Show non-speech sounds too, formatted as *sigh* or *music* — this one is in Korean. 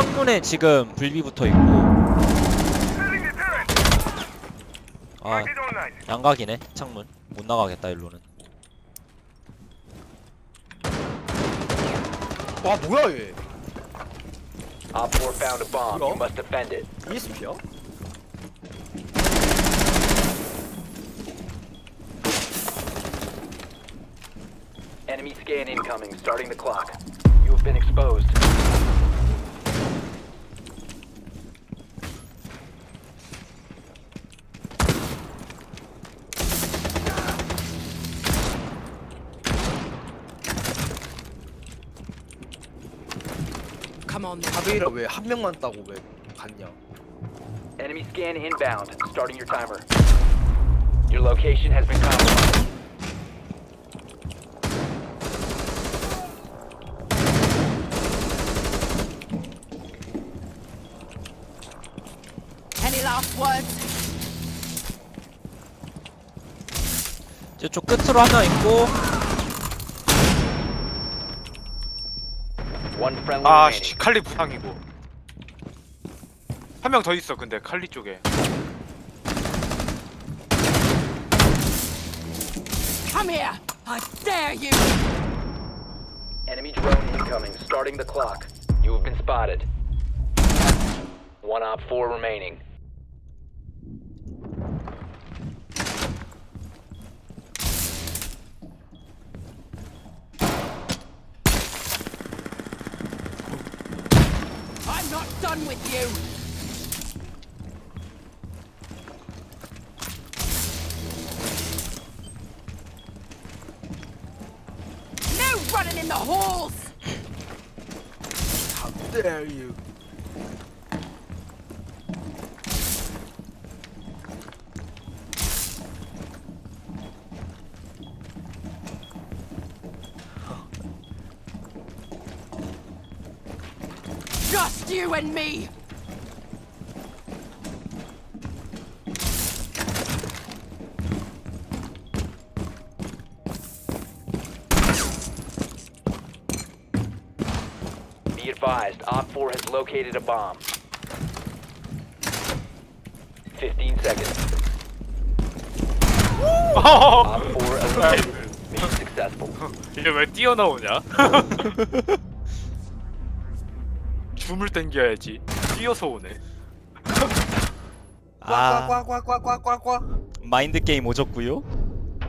창문에 지금 불비 붙어 있고 아 양각이네 창문 못 나가겠다 일로는 와 뭐야 얘 Op 4 found a bomb. You Bro. must defend it. ESP야? Enemy scan incoming. Starting the clock. You have been exposed. Come on. 카베이라 왜 한 명만 따고 왜 갔냐 Enemy scan inbound. Starting your timer. Your location has been compromised. Any last words? 저쪽 끝으로 하나 있고 One friendly 아, remaining. 씨, 칼리 부상이고. 한 명 더 있어, 근데 칼리 쪽에. Come here! I dare you! Enemy drone incoming. Starting the clock. You have been spotted. One op 4 remaining. Done with you! No running in the halls! How dare you Just you and me! Be advised, Op 4 has located a bomb. 15 seconds. Op *laughs* 4 eliminated. Mission successful. *laughs* 이게 왜 뛰어나오냐? *laughs* 줌을 당겨야지. 뛰어서 오네. 아 꽉꽉꽉꽉꽉꽉꽉 마인드 게임 오졌구요